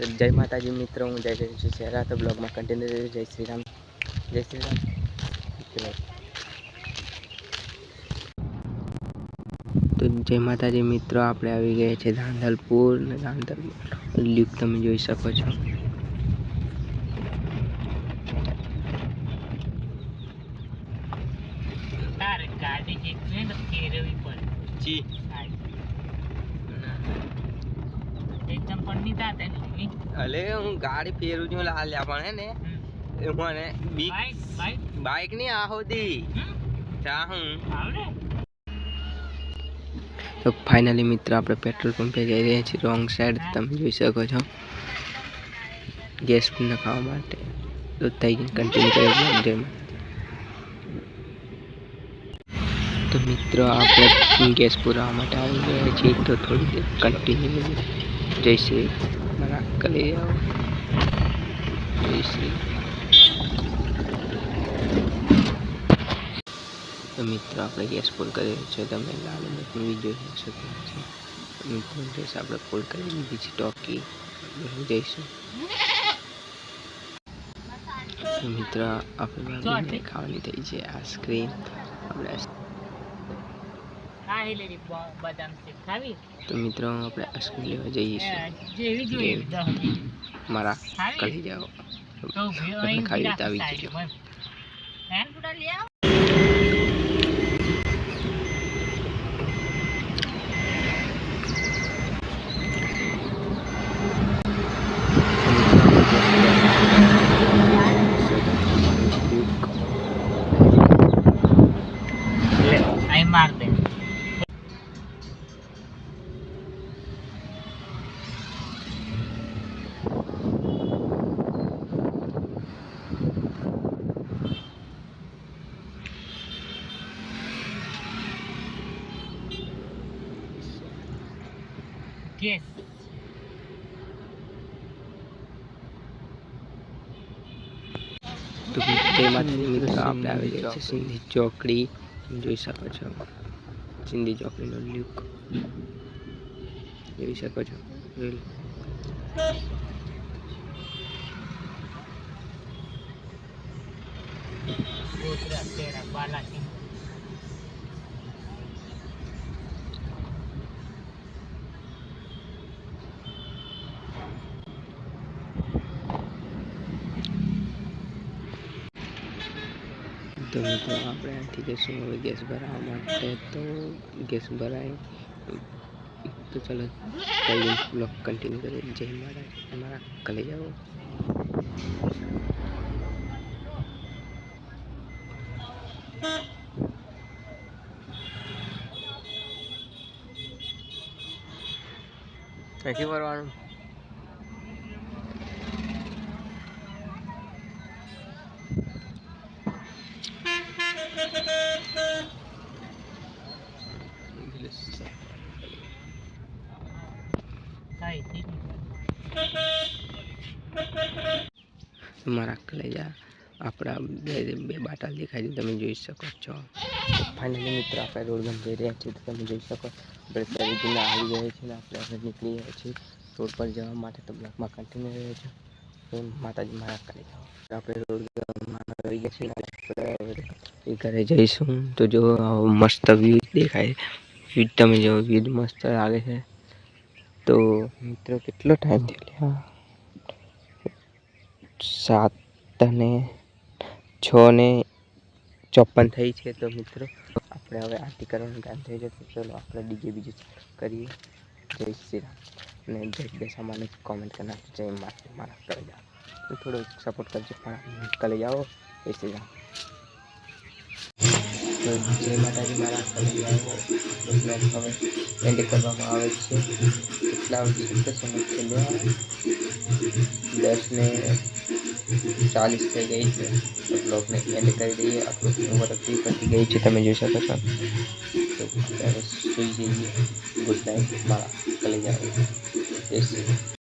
તો જય માતાજી મિત્રો હું જય રહ્યો છું શહેરા તો બ્લોગમાં કન્ટિન્યુ રહ્યું જય શ્રી રામ. જય શ્રી રામ. તો જય માતાજી મિત્રો આપણે આવી ગયા છે ધાંધલપુર ને ધાંધલપુર લ્યુક તમે જોઈ શકો છો. એકદમ પણ નહીં એની. અલે હું ગાડી ફેરું છું લાલ્યા પણ હે ને મને બીક બાઈક બાઇકની આ હોતી હમ. હું. તો ફાઇનલી મિત્ર આપણે પેટ્રોલ પંપે જઈ રહ્યા છીએ રોંગ સાઈડ તમે જોઈ શકો છો. ગેસ નખાવા માટે. તો થઈ ગઈ કન્ટિન્યુ કરી vlog તો મિત્રો આપણે ગેસ પુરાવા માટે આવી ગયા છીએ તો થોડી કન્ટિન્યુ જય શ્રી મારા કલે આવો જય શ્રી તો મિત્રો આપણે ગેસ ફૂલ કરી છે તમે લાલ મૂવી જોઈ શકો છો મિત્રો ગેસ આપણે ફૂલ કરી લીધી છે ટોકી જઈશું મિત્રો આપણે ખાવાની થઈ છે આઈસ્ક્રીમ આપણે બદામ ખાવી તો મિત્રો આપણે આઈસ્ક્રીમ લેવા જઈએ છીએ. મારા? કરી જાઓ રાખો રીતે આવી જજો. પર. હેન Yes. તો મિત્રો આપણે આવી ગયા છે. સિંધી ચોકડી જોઈ શકો છો. સિંધી ચોકડીનો લુક. જોઈ શકો છો. ગોતરા તો મિત્રો આપણે અહીંથી જઈશું. હવે ગેસ ભરાવવા માટે તો ગેસ ભરાય. તો ચાલો બ્લોક કન્ટિન્યુ કરીએ. જય મહારાજ અમારા કલે જાઓ. અહીંથી ભરવાનું મારા કલેજા આપણા બે બે બાટલ દેખાય છે, તમે જોઈ શકો છો. ફાઇનલી મિત્રો, આપણે રોડ બંધ જઈ રહ્યા છીએ, તો તમે જોઈ શકો આપણે સરીજીના આવી ગયા છીએ આપણે હવે નીકળી ગયા છીએ. રોડ પર જવા માટે તો બ્લોકમાં કન્ટિન્યુ રહ્યો છે. માતાજી, મારા કરી જાઓ આપણે રોડ આવી ગયા છીએ ઘરે જઈશું. તો જો મસ્ત વ્યૂ દેખાય. વ્યૂ તમે જો વ્યૂ મસ્ત લાગે છે. તો મિત્રો, કેટલો ટાઈમ થયો સાત અને છ ને ચોપન થઈ છે તો મિત્રો, આપણે હવે આરતી કરવાનું ટાઈમ થઈ જશે. ચલો, આપણે ડીજે બીજે કરીએ. જય શ્રી રામ. અને જય બેસામાને કોમેન્ટ કરી જય માતા મારા કરી જાઓ તો થોડો સપોર્ટ કરજો પણ કરી જાઓ. જય શ્રી રામ. તો જય માતાજી મારા કલે જાઓ બ્લોગ હવે એન્ડ કરવામાં આવે છે કેટલા કેટલો સમય ચાલ્યા દસ ને ચાલીસ થઈ ગઈ છે તો બ્લોગને એન્ડ કરી દઈએ આપણું ઉંમર અતિ પતી ગઈ છે તમે જોઈ શકો છો તો ત્યારે સુઈ જઈએ ગુડ નાઇટ મારા કલે જાઓ જય શ્રી રામ.